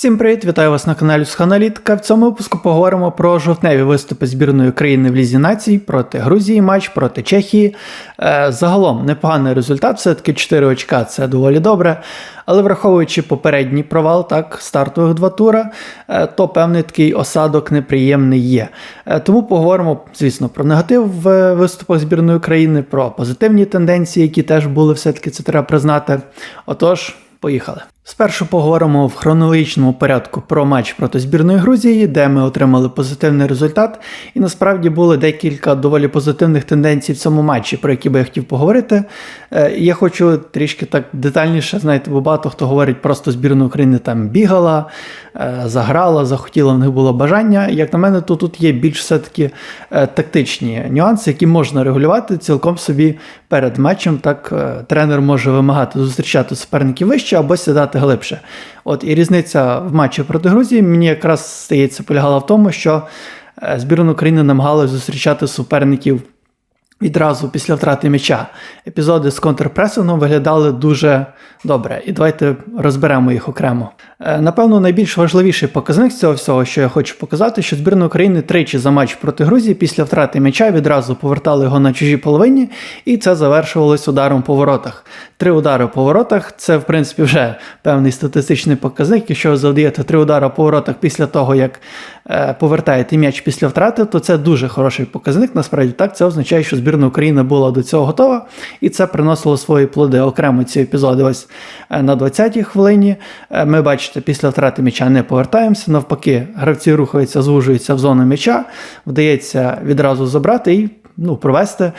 Всім привіт, вітаю вас на каналі Сханалітка. В цьому випуску поговоримо про жовтневі виступи збірної України в Лізі націй проти Грузії, матч проти Чехії. Е, загалом непоганий результат, все-таки 4 очка це доволі добре. Але враховуючи попередній провал, так, стартових два тура, е, то певний такий осадок неприємний є. Е, тому поговоримо, звісно, про негатив в виступах збірної України, про позитивні тенденції, які теж були, все-таки це треба признати. Отож, поїхали. Спершу поговоримо в хронологічному порядку про матч проти збірної Грузії, де ми отримали позитивний результат. І насправді були декілька доволі позитивних тенденцій в цьому матчі, про які би я хотів поговорити. Е, я хочу трішки так детальніше, знаєте, бо багато хто говорить, просто збірна України там бігала, е, заграла, захотіла, в них було бажання. Як на мене, то тут є більш все-таки е, тактичні нюанси, які можна регулювати цілком собі перед матчем. Так тренер може вимагати зустрічати суперників вище або сідати глибше. От І різниця в матчі проти Грузії мені якраз здається полягала в тому, що е, збірна України намагалася зустрічати суперників відразу після втрати м'яча. Епізоди з контрпресингом виглядали дуже добре. І давайте розберемо їх окремо. Е, напевно, найбільш важливіший показник цього всього, що я хочу показати, що збірна України тричі за матч проти Грузії після втрати м'яча відразу повертали його на чужій половині, і це завершувалось ударом по воротах. Три удари по воротах це, в принципі, вже певний статистичний показник. Якщо ви завдаєте три удари по воротах після того, як е, повертаєте м'яч після втрати, то це дуже хороший показник. Насправді так, це означає, що збірна України була до цього готова, і це приносило свої плоди окремо ці епізоди. Ось е, на 20-й хвилині. Е, ми бачите, після втрати м'яча не повертаємося. Навпаки, гравці рухаються, звужуються в зону м'яча, вдається відразу забрати і ну, провести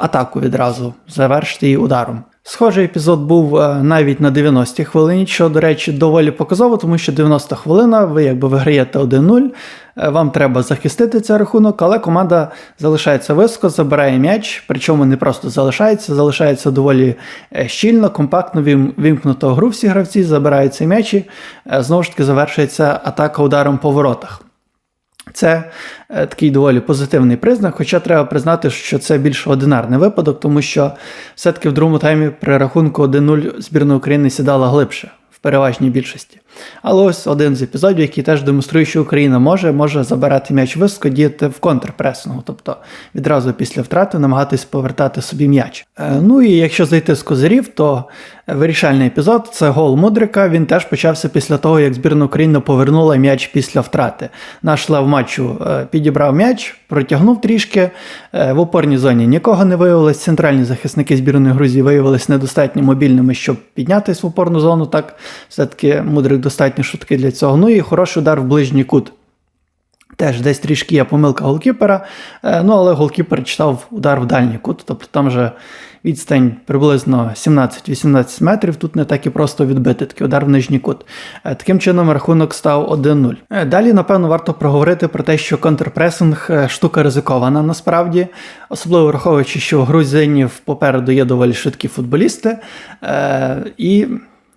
атаку відразу, завершити її ударом. Схожий епізод був е, навіть на 90-й хвилині, що, до речі, доволі показово, тому що 90 хвилина, ви якби виграєте 1-0, е, вам треба захистити цей рахунок, але команда залишається високо, забирає м'яч, причому не просто залишається, залишається доволі е, щільно, компактно, вимкнуто гру всі гравці, забирають цей м'яч і знову ж таки завершується атака ударом по воротах. Це е, такий доволі позитивний признак, хоча треба признати, що це більш одинарний випадок, тому що все-таки в другому таймі при рахунку 1-0 збірна України сідала глибше в переважній більшості. Але ось один з епізодів, який теж демонструє, що Україна може може забирати м'яч високо, діяти в контрпресингу, тобто відразу після втрати намагатись повертати собі м'яч. Е, ну і якщо зайти з козирів, то вирішальний епізод це гол Мудрика. Він теж почався після того, як збірна України повернула м'яч після втрати. Наш лев матчу е, підібрав м'яч, протягнув трішки. Е, в опорній зоні нікого не виявилось. Центральні захисники збірної Грузії виявилися недостатньо мобільними, щоб піднятися в опорну зону. Так все-таки Мудрик достатньо швидкий для цього. Ну і хороший удар в ближній кут. Теж десь трішки є помилка голкіпера, е, ну але голкіпер читав удар в дальній кут, тобто там вже відстань приблизно 17-18 метрів. Тут не так і просто відбити такий удар в нижній кут. Е, таким чином рахунок став 1-0. Е, далі, напевно, варто проговорити про те, що контрпресинг штука ризикована насправді, особливо враховуючи, що у грузинів попереду є доволі швидкі футболісти. І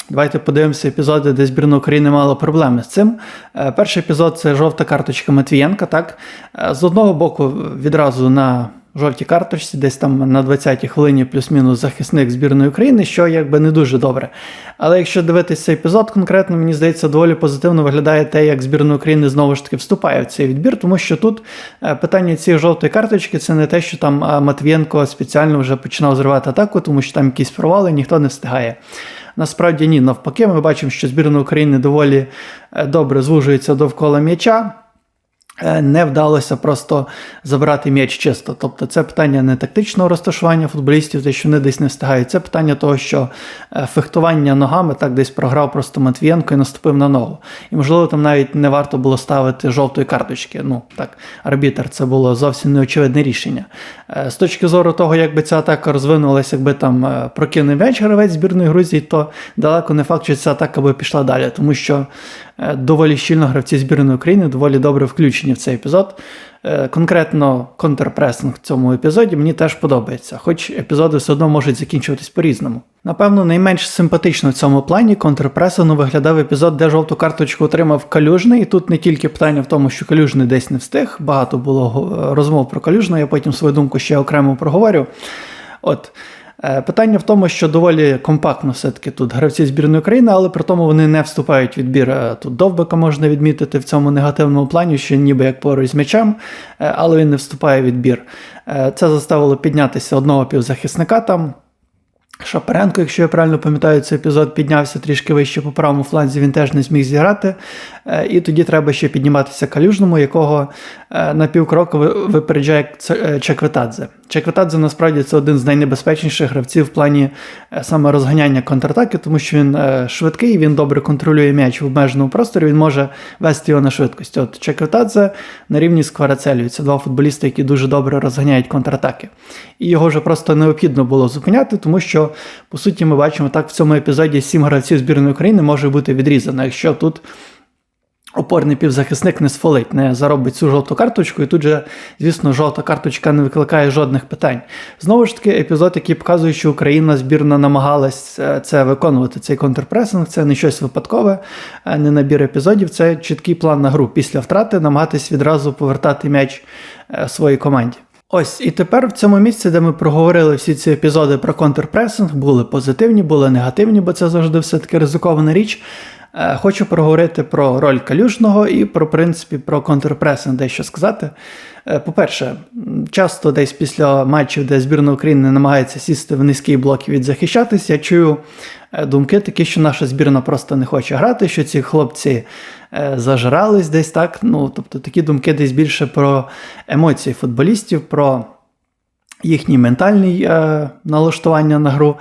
Давайте подивимося епізоди, де збірна України мала проблеми з цим. Е, перший епізод це жовта карточка Матвієнка. Так? Е, з одного боку, відразу на жовтій карточці, десь там на 20-й хвилині плюс-мінус захисник збірної України, що якби не дуже добре. Але якщо дивитися цей епізод, конкретно, мені здається, доволі позитивно виглядає те, як збірна України знову ж таки вступає в цей відбір, тому що тут е, питання цієї жовтої карточки це не те, що там Матвієнко спеціально вже починав зривати атаку, тому що там якісь провали, ніхто не встигає. Насправді ні, навпаки, ми бачимо, що збірна України доволі е, добре звужується довкола м'яча. Е, не вдалося просто забрати м'яч чисто. Тобто це питання не тактичного розташування футболістів, те, що вони десь не встигають. Це питання того, що е, фехтування ногами так десь програв просто Матвієнко і наступив на ногу. І, можливо, там навіть не варто було ставити жовтої карточки. Ну, так, арбітер, це було зовсім неочевидне рішення. Е, з точки зору того, як би ця атака розвинулася, якби там прокинув м'яч гравець збірної Грузії, то далеко не факт, що ця атака би пішла далі, тому що доволі щільно гравці збірної України доволі добре включені в цей епізод. Е, конкретно контрпресинг в цьому епізоді мені теж подобається, хоч епізоди все одно можуть закінчуватись по-різному. Напевно, найменш симпатично в цьому плані контрпресингу виглядав епізод, де жовту карточку отримав калюжний. І тут не тільки питання в тому, що калюжний десь не встиг. Багато було розмов про калюжного, я потім свою думку ще окремо проговорю. От. Е, Питання в тому, що доволі компактно все-таки тут гравці збірної України, але при тому вони не вступають в відбір. Е, Тут Довбика можна відмітити в цьому негативному плані, що ніби як поруч з м'ячем, е, але він не вступає в відбір. Це заставило піднятися одного півзахисника там. Шапаренко, якщо я правильно пам'ятаю, цей епізод піднявся трішки вище по правому фланзі, він теж не зміг зіграти. Е, І тоді треба ще підніматися калюжному, якого е, на півкроку випереджає е, Чекветадзе. Чекветадзе насправді це один з найнебезпечніших гравців в плані саме розганяння контратаки, тому що він швидкий, він добре контролює м'яч в обмеженому просторі, він може вести його на швидкості. От Чекветадзе на рівні з Кварацелію. Це два футболісти, які дуже добре розганяють контратаки. І його вже просто необхідно було зупиняти, тому що, по суті, ми бачимо так в цьому епізоді сім гравців збірної України може бути відрізано. Якщо тут опорний півзахисник не сфолить, не заробить цю жовту карточку, і тут же, звісно, жовта карточка не викликає жодних питань. Знову ж таки, епізод, який показує, що Україна збірна намагалась е, це виконувати, цей контрпресинг, це не щось випадкове, е, не набір епізодів, це чіткий план на гру. Після втрати намагатись відразу повертати м'яч е, своїй команді. Ось і тепер в цьому місці, де ми проговорили всі ці епізоди про контрпресинг, були позитивні, були негативні, бо це завжди все-таки ризикована річ. Е, Хочу проговорити про роль калюжного і про принципі про контрпресинг дещо сказати. Е, По-перше, часто десь після матчів, де збірна України намагається сісти в низький блок і відзахищатись, я чую е, думки такі, що наша збірна просто не хоче грати, що ці хлопці зажрались десь так. Ну, тобто такі думки десь більше про емоції футболістів, про їхнє ментальне налаштування на гру.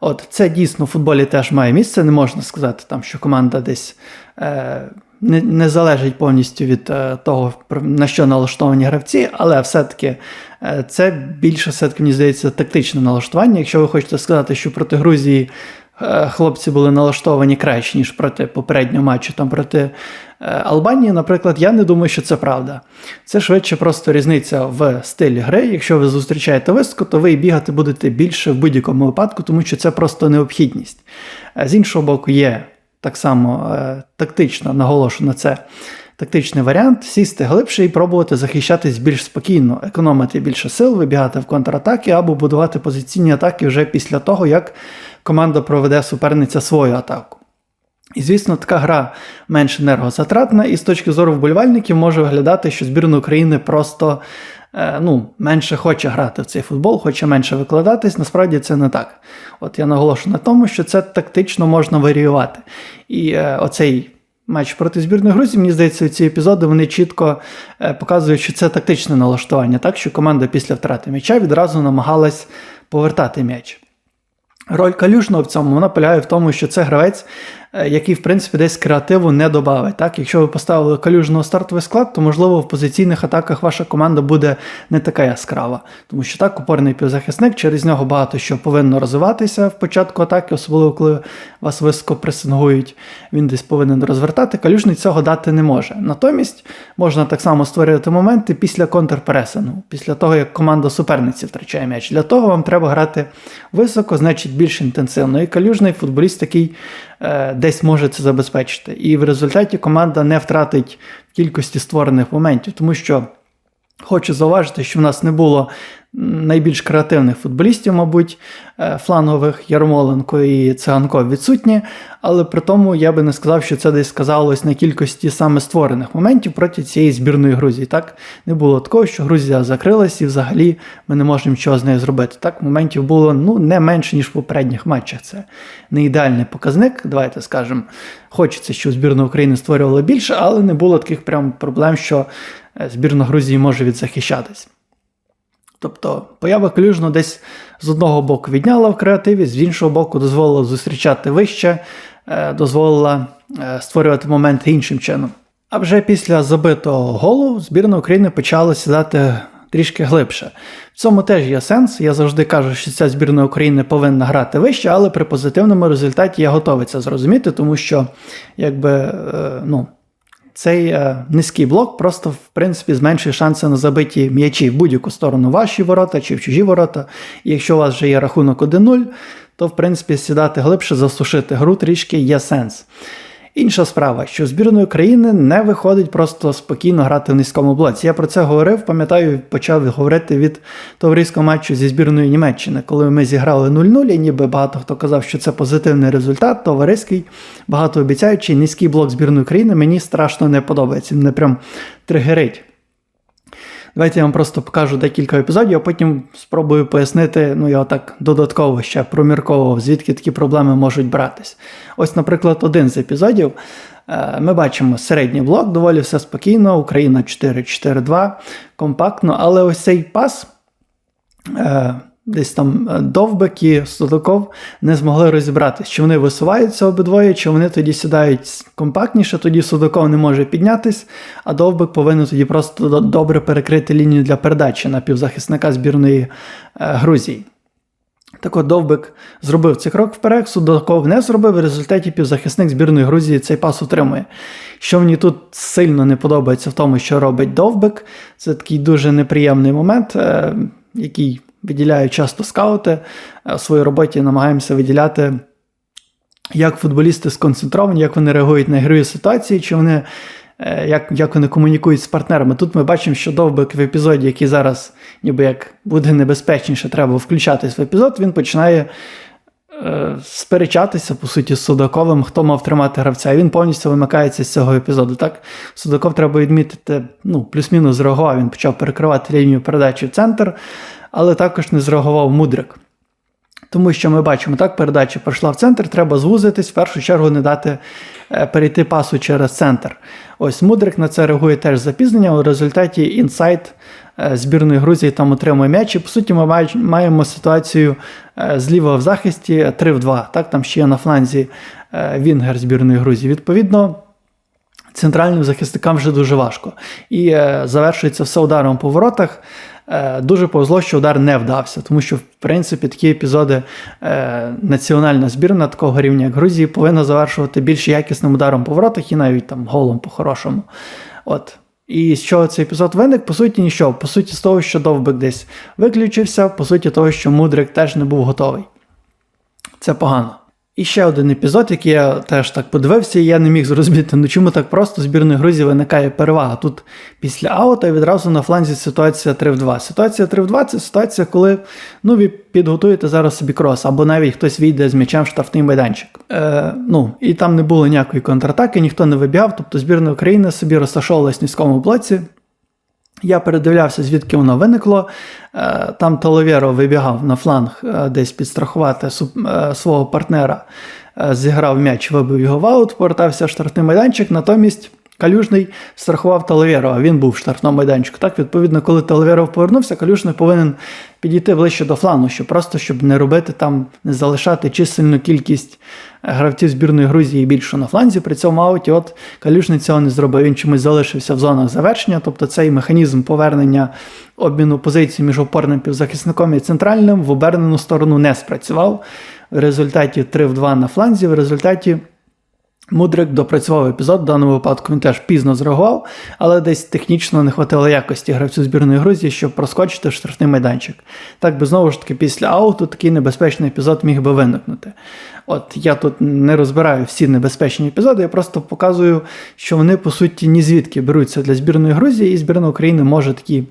От це дійсно в футболі теж має місце. Не можна сказати, там, що команда десь е, не, не залежить повністю від е, того, на що налаштовані гравці, але все-таки е, це більше, все-таки, мені здається, тактичне налаштування. Якщо ви хочете сказати, що проти Грузії е, хлопці були налаштовані краще, ніж проти попереднього матчу, там проти Албанії, наприклад, я не думаю, що це правда. Це швидше просто різниця в стилі гри. Якщо ви зустрічаєте високо, то ви і бігати будете більше в будь-якому випадку, тому що це просто необхідність. Е, З іншого боку, є так само е, тактично наголошу на це. Тактичний варіант сісти глибше і пробувати захищатись більш спокійно, економити більше сил, вибігати в контратаки або будувати позиційні атаки вже після того, як команда проведе суперниця свою атаку. І, звісно, така гра менш енергозатратна, і з точки зору вболівальників може виглядати, що збірна України просто е, ну, менше хоче грати в цей футбол, хоче менше викладатись. Насправді це не так. От я наголошую на тому, що це тактично можна варіювати. І е, оцей матч проти збірної Грузії, мені здається, ці епізоди вони чітко е, показують, що це тактичне налаштування, так що команда після втрати м'яча відразу намагалась повертати м'яч. Роль калюжного в цьому вона полягає в тому, що це гравець, який, в принципі, десь креативу не додавить. Так? Якщо ви поставили калюжного стартовий склад, то, можливо, в позиційних атаках ваша команда буде не така яскрава. Тому що так, опорний півзахисник, через нього багато що повинно розвиватися в початку атаки, особливо коли вас високо пресингують, він десь повинен розвертати. Калюжний цього дати не може. Натомість можна так само створювати моменти після контрпресингу, після того, як команда суперниці втрачає м'яч. Для того вам треба грати високо, значить більш інтенсивно. І калюжний футболіст такий е, десь може це забезпечити. І в результаті команда не втратить кількості створених моментів, тому що. Хочу зауважити, що в нас не було найбільш креативних футболістів, мабуть, е, флангових Ярмоленко і Циганко відсутні, але при тому я би не сказав, що це десь сказалось на кількості саме створених моментів проти цієї збірної Грузії. Так не було такого, що Грузія закрилась і взагалі ми не можемо нічого з нею зробити. Так, моментів було ну, не менше, ніж в попередніх матчах. Це не ідеальний показник. Давайте скажемо, хочеться, щоб збірна України створювала більше, але не було таких прям проблем, що збірна Грузії може відзахищатись. Тобто поява Калюжного десь з одного боку відняла в креативі, з іншого боку, дозволила зустрічати вище, е, дозволила е, створювати моменти іншим чином. А вже після забитого голу збірна України почала сідати трішки глибше. В цьому теж є сенс. Я завжди кажу, що ця збірна України повинна грати вище, але при позитивному результаті я готовий це зрозуміти, тому що якби е, ну. Цей е, низький блок просто в принципі зменшує шанси на забиті м'ячі в будь-яку сторону ваші ворота чи в чужі ворота. І якщо у вас вже є рахунок 1-0, то в принципі сідати глибше, засушити гру трішки є сенс. Інша справа, що збірної України не виходить просто спокійно грати в низькому блоці. Я про це говорив, пам'ятаю, почав говорити від товариського матчу зі збірною Німеччини, коли ми зіграли 0-0, і ніби багато хто казав, що це позитивний результат, товариський, багатообіцяючий, низький блок збірної України мені страшно не подобається. Він не прям тригерить. Давайте я вам просто покажу декілька епізодів, а потім спробую пояснити, ну я так додатково ще промірковував, звідки такі проблеми можуть братись. Ось, наприклад, один з епізодів. Е, Ми бачимо середній блок, доволі все спокійно, Україна 4-4-2, компактно, але ось цей пас. Десь там е, Довбек і Судаков не змогли розібратися, чи вони висуваються обидвоє, чи вони тоді сідають компактніше, тоді Судаков не може піднятись, а Довбек повинен тоді просто добре перекрити лінію для передачі на півзахисника збірної е, Грузії. Так от Довбек зробив цей крок вперед, Судаков не зробив, в результаті півзахисник збірної Грузії цей пас утримує. Що мені тут сильно не подобається в тому, що робить Довбек, це такий дуже неприємний момент, е, який виділяють часто скаути. Е, В своїй роботі намагаємося виділяти, як футболісти сконцентровані, як вони реагують на ігрові ситуації, чи вони, е, як, як вони комунікують з партнерами. Тут ми бачимо, що Довбек в епізоді, який зараз ніби як буде небезпечніше, треба включатись в епізод, він починає е, сперечатися, по суті, з Судаковим, хто мав тримати гравця. І він повністю вимикається з цього епізоду. Так? Судаков треба відмітити, ну, плюс-мінус зреагував, він почав перекривати лінію передачі в центр, але також не зреагував Мудрик. Тому що ми бачимо, так, передача пройшла в центр, треба звузитись, в першу чергу не дати е, перейти пасу через центр. Ось Мудрик на це реагує теж з запізненням. У результаті інсайт е, збірної Грузії там отримує м'яч. І по суті, ми маємо ситуацію е, зліва в захисті 3 в 2. Так, там ще є на фланзі Вінгер збірної Грузії. Відповідно. Центральним захисникам вже дуже важко. І е, завершується все ударом по воротах. Е, дуже повезло, що удар не вдався, тому що, в принципі, такі епізоди е, національна збірна такого рівня, як Грузії, повинна завершувати більш якісним ударом по воротах і навіть там голом по-хорошому. От. І з чого цей епізод виник? По суті, нічого. По суті, з того, що Довбик десь виключився, по суті, того, що Мудрик теж не був готовий. Це погано. І ще один епізод, який я теж так подивився, і я не міг зрозуміти, ну чому так просто збірної Грузії виникає перевага. Тут після аута відразу на фланзі ситуація 3 в 2. Ситуація 3 в 2 це ситуація, коли ну, ви підготуєте зараз собі крос, або навіть хтось війде з м'ячем в штрафний майданчик. Е, ну, І там не було ніякої контратаки, ніхто не вибігав, тобто збірна України собі розташовувалась в низькому блоці. Я передивлявся, звідки воно виникло. Е, Там Толовєро вибігав на фланг е, десь підстрахувати е, свого партнера, зіграв м'яч, вибив його в аут, повертався в штрафний майданчик. Натомість Калюжний страхував Толовєро, а він був в штрафному майданчику. Так, відповідно, коли Толовєро повернувся, Калюжний повинен підійти ближче до флангу, щоб просто щоб не робити там, не залишати чисельну кількість е, гравців збірної Грузії більше на фланзі. При цьому ауті, от Калюжний цього не зробив. Він чомусь залишився в зонах завершення, тобто цей механізм повернення обміну позицій між опорним півзахисником і центральним в обернену сторону не спрацював. В результаті 3 в 2 на фланзі, в результаті. Мудрик допрацював епізод, в даному випадку він теж пізно зреагував, але десь технічно не хватило якості гравцю збірної Грузії, щоб проскочити в штрафний майданчик. Так би знову ж таки після ауту такий небезпечний епізод міг би виникнути. От я тут не розбираю всі небезпечні епізоди, я просто показую, що вони по суті ні звідки беруться для збірної Грузії, і збірна України може такі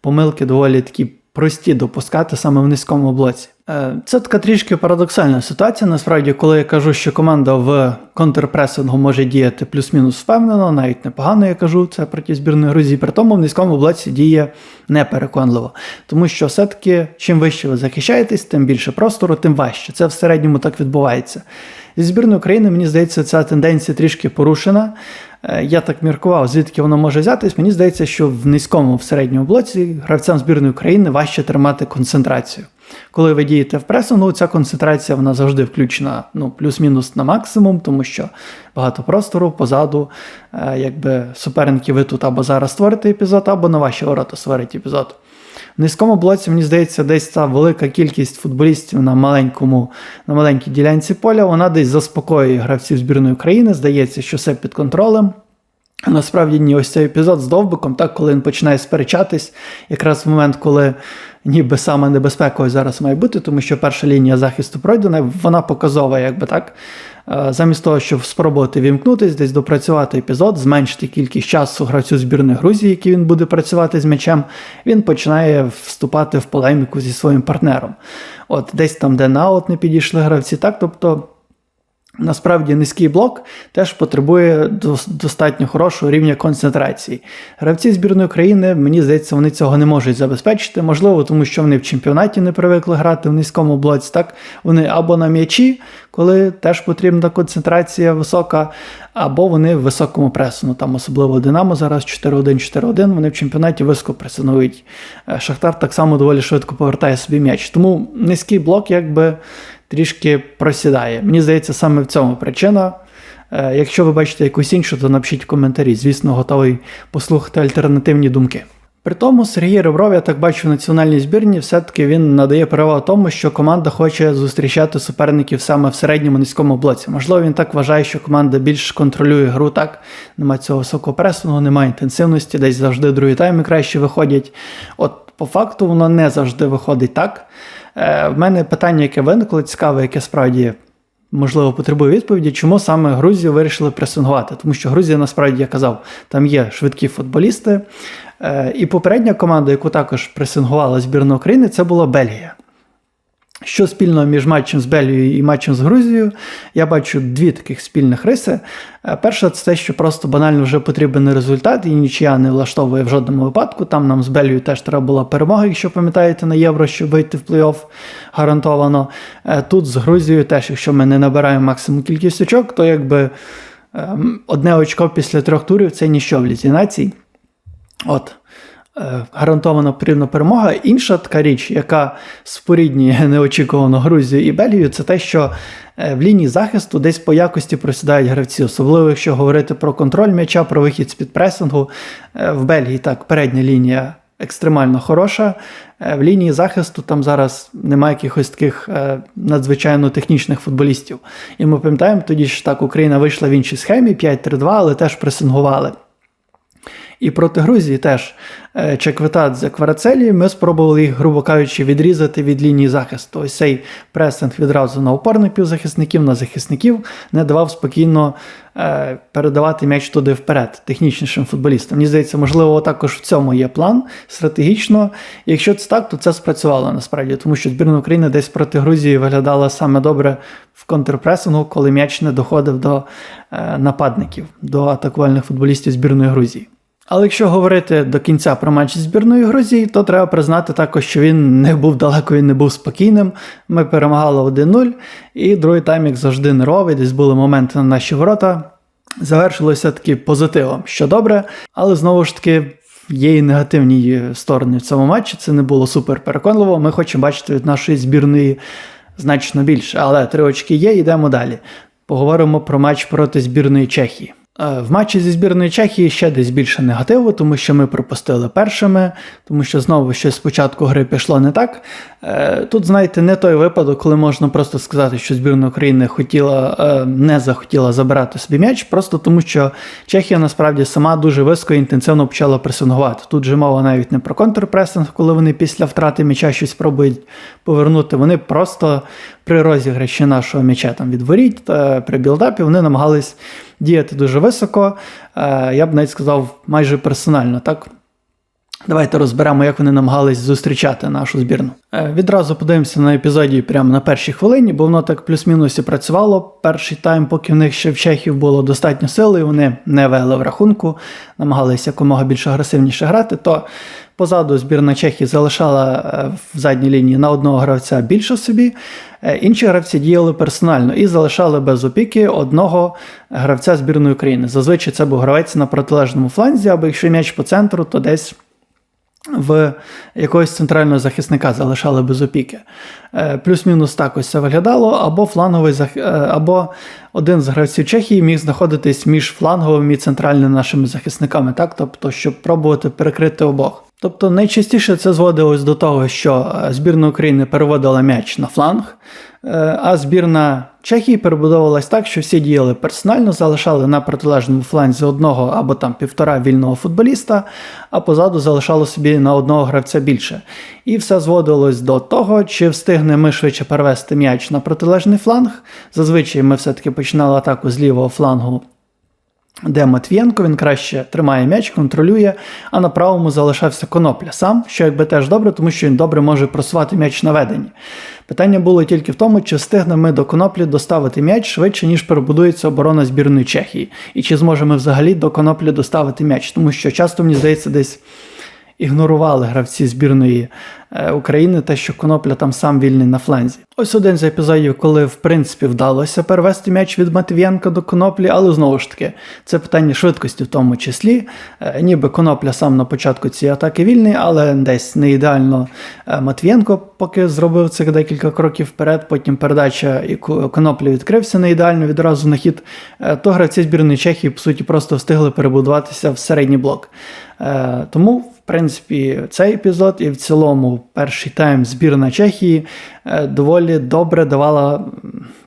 помилки доволі такі прості допускати саме в низькому блоці. Е, Це така трішки парадоксальна ситуація. Насправді, коли я кажу, що команда в контрпресингу може діяти плюс-мінус впевнено, навіть непогано я кажу це проти збірної Грузії, при тому в низькому блоці діє непереконливо. Тому що все-таки чим вище ви захищаєтесь, тим більше простору, тим важче. Це в середньому так відбувається. Зі збірної України, мені здається, ця тенденція трішки порушена. Е, Я так міркував, звідки воно може взятись. Мені здається, що в низькому в середньому блоці гравцям збірної України важче тримати концентрацію. Коли ви дієте в пресу, ну ця концентрація вона завжди включена ну, плюс-мінус на максимум, тому що багато простору позаду, е, якби суперники ви тут або зараз створите епізод, або на ваші ворота створить епізод. Низькому блоці, мені здається, десь ця велика кількість футболістів на маленькому, на маленькій ділянці поля, вона десь заспокоює гравців збірної України. Здається, що все під контролем. Насправді ні, ось цей епізод з Довбиком, так, коли він починає сперечатись, якраз в момент, коли ніби саме небезпекою зараз має бути, тому що перша лінія захисту пройдена, вона показова, якби так. Е, Замість того, щоб спробувати вімкнутись, десь допрацювати епізод, зменшити кількість часу гравцю збірної Грузії, який він буде працювати з м'ячем, він починає вступати в полеміку зі своїм партнером. От десь там, де на аут не підійшли гравці, так, тобто. Насправді низький блок теж потребує достатньо хорошого рівня концентрації. Гравці збірної країни, мені здається, вони цього не можуть забезпечити. Можливо, тому що вони в чемпіонаті не привикли грати в низькому блоці. Так вони або на м'ячі, коли теж потрібна концентрація висока, або вони в високому пресу. Ну там особливо Динамо зараз 4-1, 4-1. Вони в чемпіонаті високо пресинують. Е, Шахтар так само доволі швидко повертає собі м'яч. Тому низький блок, якби трішки просідає. Мені здається, саме в цьому причина. Е, Якщо ви бачите якусь іншу, то напишіть в коментарі. Звісно, готовий послухати альтернативні думки. При тому Сергій Ребров, я так бачу в національній збірні, все-таки він надає перевагу тому, що команда хоче зустрічати суперників саме в середньому низькому блоці. Можливо, він так вважає, що команда більш контролює гру так. Немає цього високого пресингу, немає інтенсивності, десь завжди другі тайми краще виходять. От по факту воно не завжди виходить так. Е, в мене питання, яке виникло, цікаве, яке справді можливо потребує відповіді, чому саме Грузію вирішили пресингувати. Тому що Грузія, насправді, я казав, там є швидкі футболісти. Е, І попередня команда, яку також пресингувала збірна України, це була Бельгія. Що спільного між матчем з Бельгією і матчем з Грузією, я бачу дві таких спільних риси. Е, Перша це те, що просто банально вже потрібен результат, і нічия не влаштовує в жодному випадку. Там нам з Бельгією теж треба була перемога, якщо пам'ятаєте, на євро, щоб вийти в плей-офф гарантовано. Е, Тут з Грузією теж, якщо ми не набираємо максимум кількість очок, то якби ем, одне очко після трьох турів це ніщо в лізі націй. От. Е, гарантована потрібна перемога. Інша така річ, яка споріднює неочікувано Грузію і Бельгію, це те, що е, в лінії захисту десь по якості просідають гравці, особливо якщо говорити про контроль м'яча, про вихід з-під пресингу. Е, В Бельгії так, передня лінія екстремально хороша. В лінії захисту там зараз немає якихось таких надзвичайно технічних футболістів. І ми пам'ятаємо тоді, що так Україна вийшла в іншій схемі 5-3-2, але теж пресингували. І проти Грузії теж е, Чекветадзе Кварацелі ми спробували їх, грубо кажучи, відрізати від лінії захисту. Ось цей пресинг відразу на опорних півзахисників, на захисників не давав спокійно е, передавати м'яч туди вперед, технічнішим футболістам. Мені здається, можливо, також в цьому є план стратегічно. Якщо це так, то це спрацювало насправді, тому що збірна України десь проти Грузії виглядала саме добре в контрпресингу, коли м'яч не доходив до е, нападників, до атакувальних футболістів збірної Грузії. Але якщо говорити до кінця про матч зі збірною Грузії, то треба признати також, що він не був далеко, він не був спокійним. Ми перемагали 1-0, і другий тайм, як завжди, нервовий, десь були моменти на наші ворота. Завершилося таки позитивом, що добре, але знову ж таки. Є і негативні сторони в цьому матчі. Це не було супер переконливо. Ми хочемо бачити від нашої збірної значно більше. Але три очки є, йдемо далі. Поговоримо про матч проти збірної Чехії. Е, В матчі зі збірної Чехії ще десь більше негативу, тому що ми пропустили першими, тому що знову щось спочатку гри пішло не так. Е, Тут, знаєте, не той випадок, коли можна просто сказати, що збірна України хотіла, е, не захотіла забирати собі м'яч, просто тому що Чехія насправді сама дуже високо і інтенсивно почала пресингувати. Тут же мова навіть не про контрпресинг, коли вони після втрати м'яча щось пробують повернути. Вони просто при розіграші нашого м'яча там від воріт при білдапі вони намагались діяти дуже високо. Е, Я б навіть сказав, майже персонально, так? Давайте розберемо, як вони намагались зустрічати нашу збірну. Е, Відразу подивимося на епізоді прямо на першій хвилині, бо воно так плюс-мінус і працювало. Перший тайм, поки в них ще в Чехів було достатньо сили, вони не вели в рахунку, намагалися якомога більш агресивніше грати. То позаду збірна Чехії залишала е, в задній лінії на одного гравця більше собі. Е, Інші гравці діяли персонально і залишали без опіки одного гравця збірної України. Зазвичай це був гравець на протилежному фланзі, або якщо м'яч по центру, то десь в якогось центрального захисника залишали без опіки. Е, Плюс-мінус так ось це виглядало, або фланговий е, або один з гравців Чехії міг знаходитись між фланговими і центральними нашими захисниками, так? тобто, щоб пробувати перекрити обох. Тобто найчастіше це зводилось до того, що е, збірна України переводила м'яч на фланг, а збірна Чехії перебудовувалась так, що всі діяли персонально, залишали на протилежному фланзі одного або там півтора вільного футболіста, а позаду залишало собі на одного гравця більше. І все зводилось до того, чи встигне ми швидше перевести м'яч на протилежний фланг. Зазвичай ми все-таки починали атаку з лівого флангу де Матвієнко він краще тримає м'яч, контролює, а на правому залишався конопля сам, що якби теж добре, тому що він добре може просувати м'яч на веденні. Питання було тільки в тому, чи встигнемо ми до коноплі доставити м'яч швидше, ніж перебудується оборона збірної Чехії, і чи зможемо взагалі до коноплі доставити м'яч, тому що часто, мені здається, десь ігнорували гравці збірної е, України те, що конопля там сам вільний на фланзі. Ось один з епізодів, коли в принципі вдалося перевести м'яч від Матвієнка до коноплі, але знову ж таки, це питання швидкості в тому числі. Е, ніби конопля сам на початку цієї атаки вільний, але десь не ідеально е, Матвієнко поки зробив цих декілька кроків вперед, потім передача і коноплі відкрився не ідеально відразу на хід, то гравці збірної Чехії, по суті, просто встигли перебудуватися в середній блок. Тому принципі, цей епізод і в цілому перший тайм збірна Чехії е, доволі добре давала,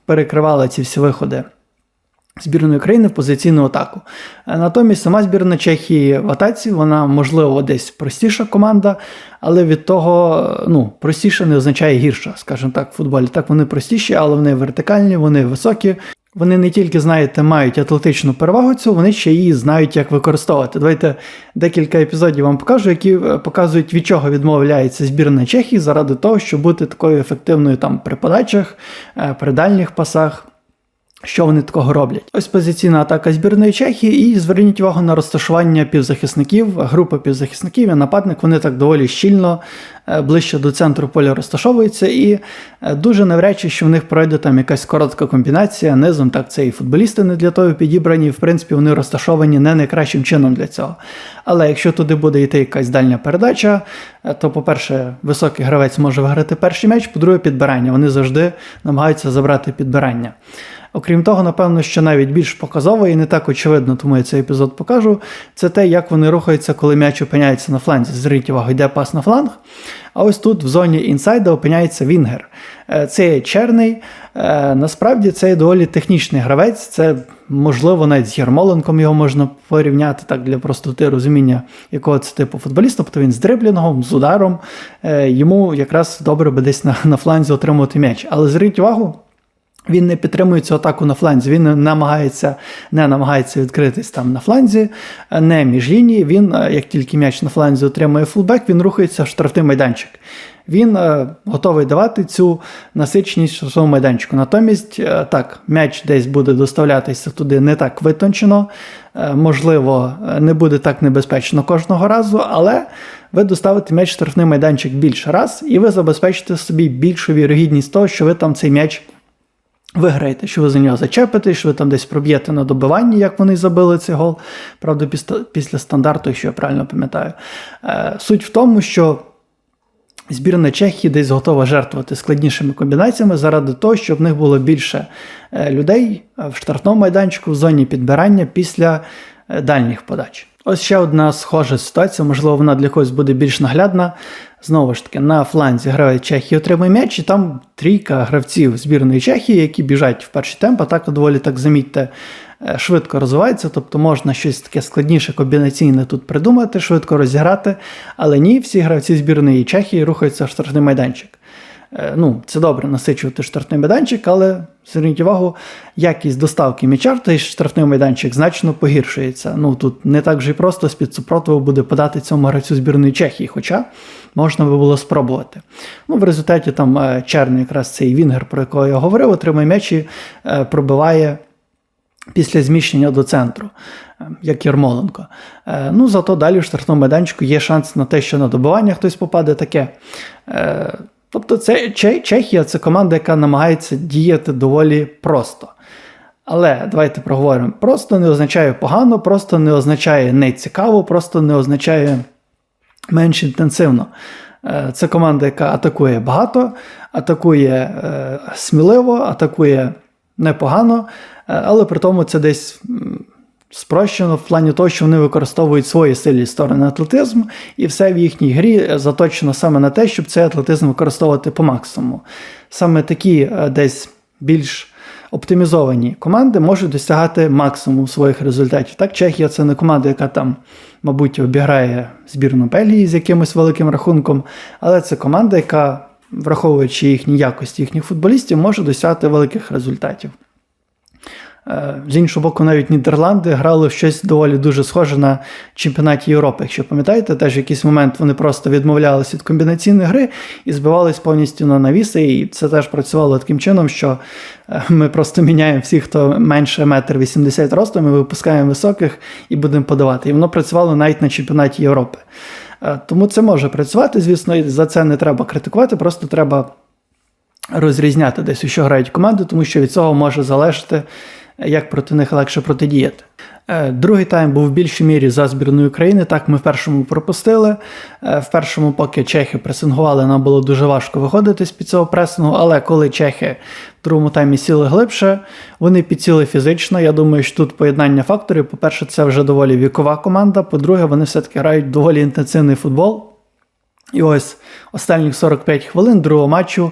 перекривала ці всі виходи. Збірної країни в позиційну атаку. Е, натомість сама збірна Чехії в атаці, вона, можливо, десь простіша команда, але від того ну, простіша не означає гірша, скажімо так, в футболі. Так, вони простіші, але вони вертикальні, вони високі, вони не тільки, знаєте, мають атлетичну перевагу цю, вони ще її знають, як використовувати. Давайте декілька епізодів вам покажу, які е, показують, від чого відмовляється збірна Чехії заради того, щоб бути такою ефективною там при подачах, е, при дальніх пасах. Що вони такого роблять? Ось позиційна атака збірної Чехії, і зверніть увагу на розташування півзахисників, група півзахисників і нападник, вони так доволі щільно е, ближче до центру поля розташовуються, і е, дуже навряд чи що в них пройде там якась коротка комбінація. Низом так це і футболісти не для того підібрані, в принципі, вони розташовані не найкращим чином для цього. Але якщо туди буде йти якась дальня передача, е, то, по-перше, високий гравець може виграти перший м'яч, по-друге, підбирання. Вони завжди намагаються забрати підбирання. Окрім того, напевно, що навіть більш показово і не так очевидно, тому я цей епізод покажу. Це те, як вони рухаються, коли м'яч опиняється на фланзі. Зверніть увагу, йде пас на фланг. А ось тут в зоні інсайда опиняється Вінгер. Е, це є черний. Е, насправді це є доволі технічний гравець. Це, можливо, навіть з Єрмоленком його можна порівняти так для простоти розуміння, якого це типу футболіста. Тобто він з дриблінгом, з ударом. Е, йому якраз добре би десь на, на фланзі отримувати м'яч. Але зверніть увагу. Він не підтримує цю атаку на фланзі. Він намагається не намагається відкритись там на фланзі, не між лінії. Він, е, як тільки м'яч на фланзі отримує фулбек, він рухається в штрафний майданчик. Він е, готовий давати цю насиченість штрафному майданчику. Натомість, е, так, м'яч десь буде доставлятися туди не так витончено, можливо, не буде так небезпечно кожного разу, але ви доставите м'яч в штрафний майданчик більше раз, і ви забезпечите собі більшу вірогідність того, що ви там цей м'яч. Виграєте, що ви за нього зачепите, що ви там десь проб'єте на добиванні, як вони забили цей гол. Правда, після стандарту, якщо я правильно пам'ятаю. Е, суть в тому, що збірна Чехії десь готова жертвувати складнішими комбінаціями заради того, щоб в них було більше е, людей в штрафному майданчику в зоні підбирання після е, дальніх подач. Ось ще одна схожа ситуація, можливо, вона для когось буде більш наглядна. Знову ж таки, на фланзі грає Чехія отримує м'яч, і там трійка гравців збірної Чехії, які біжать в перший темп, а так доволі так замітьте, е, швидко розвиваються, тобто можна щось таке складніше, комбінаційне тут придумати, швидко розіграти. Але ні, всі гравці збірної Чехії рухаються в штрафний майданчик. Е, ну, Це добре насичувати штрафний майданчик, але зверніть увагу, якість доставки м'яча в той штрафний майданчик значно погіршується. Ну, Тут не так вже й просто з-під супротиву буде подати цьому гравцю збірної Чехії, хоча можна би було спробувати. Ну, В результаті там е, черний якраз цей Вінгер, про якого я говорив, отримує м'яч і е, пробиває. Після зміщення до центру, як Ярмоленко. Ну, Зато далі в штрафному майданчику є шанс на те, що на добивання хтось попаде таке. Тобто, це Чехія це команда, яка намагається діяти доволі просто. Але давайте проговоримо: просто не означає погано, просто не означає нецікаво, просто не означає менш інтенсивно. Е, це команда, яка атакує багато, атакує е, сміливо, атакує непогано, е, але при тому це десь Спрощено в плані того, що вони використовують свої сильні сторони атлетизм, і все в їхній грі заточено саме на те, щоб цей атлетизм використовувати по максимуму. Саме такі е, десь більш оптимізовані команди можуть досягати максимум своїх результатів. Так, Чехія це не команда, яка там, мабуть, обіграє збірну Бельгії з якимось великим рахунком, але це команда, яка, враховуючи їхні якості їхніх футболістів, може досягти великих результатів. Е, З іншого боку, навіть Нідерланди грали в щось доволі дуже схоже на чемпіонаті Європи. Якщо пам'ятаєте, теж в якийсь момент вони просто відмовлялися від комбінаційної гри і збивались повністю на навіси. І це теж працювало таким чином, що е, ми просто міняємо всіх, хто менше метр 80 ростом, ми випускаємо високих і будемо подавати. І воно працювало навіть на чемпіонаті Європи. Е, Тому це може працювати, звісно, і за це не треба критикувати, просто треба розрізняти десь, у що грають команди, тому що від цього може залежати, як проти них легше протидіяти. Е, Другий тайм був в більшій мірі за збірною України. Так, ми в першому пропустили. Е, В першому, поки чехи пресингували, нам було дуже важко виходити з під цього пресингу. Але коли чехи в другому таймі сіли глибше, вони підсіли фізично. Я думаю, що тут поєднання факторів. По-перше, це вже доволі вікова команда. По-друге, вони все-таки грають доволі інтенсивний футбол. І ось останніх 45 хвилин другого матчу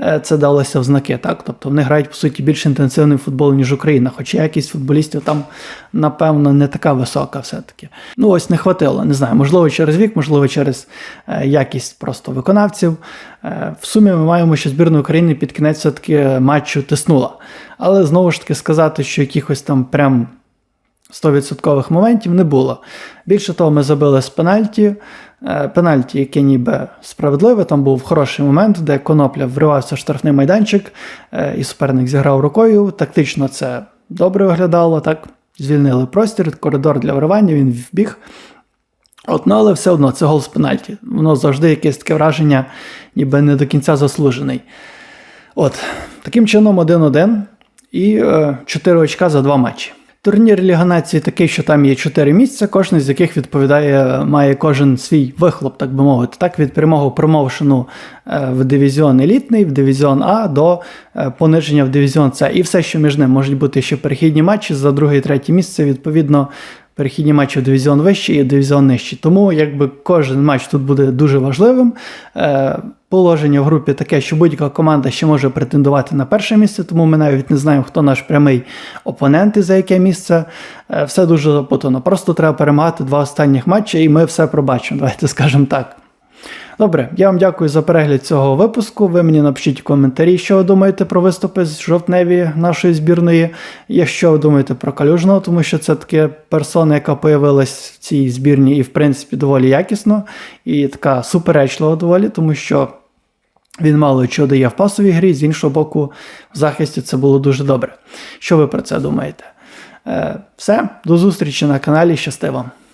е, це далося в знаки. Так? Тобто вони грають, по суті, більш інтенсивний футбол, ніж Україна. Хоча якість футболістів там, напевно, не така висока все-таки. Ну, ось не хватило. Не знаю, можливо, через вік, можливо, через е, якість просто виконавців. Е, В сумі ми маємо, що збірна України під кінець все-таки матчу тиснула. Але знову ж таки сказати, що якихось там прям 100% моментів не було. Більше того, ми забили з пенальті. Е, Пенальті, яке ніби справедливе, там був хороший момент, де Конопля вривався в штрафний майданчик, е, і суперник зіграв рукою. Тактично це добре виглядало, так. Звільнили простір, коридор для вривання, він вбіг. От, ну, але все одно це гол з пенальті. Воно завжди якесь таке враження, ніби не до кінця заслужений. От, таким чином 1-1 і е, 4 очка за два матчі. Турнір Ліга Нації такий, що там є 4 місця, кожне з яких відповідає, має кожен свій вихлоп, так би мовити. Так, від прямого промоушену е, в дивізіон елітний, в дивізіон А до е, пониження в дивізіон С. І все, що між ним можуть бути ще перехідні матчі за друге і третє місце, відповідно. Перехідні матчі в дивізіон вищий і дивізіон нижчий. Тому якби кожен матч тут буде дуже важливим. Положення в групі таке, що будь-яка команда ще може претендувати на перше місце, тому ми навіть не знаємо, хто наш прямий опонент і за яке місце. Е, Все дуже запутано. Просто треба перемагати два останніх матчі, і ми все пробачимо. Давайте скажемо так. Добре, я вам дякую за перегляд цього випуску. Ви мені напишіть коментарі, що ви думаєте про виступи з жовтневі нашої збірної. Якщо ви думаєте про калюжного, тому що це таке персона, яка появилась в цій збірні, і в принципі доволі якісно, і така суперечлива доволі, тому що. Він мало чого дає в пасовій грі, з іншого боку, в захисті це було дуже добре. Що ви про це думаєте? Е, все, до зустрічі на каналі. Щасти вам!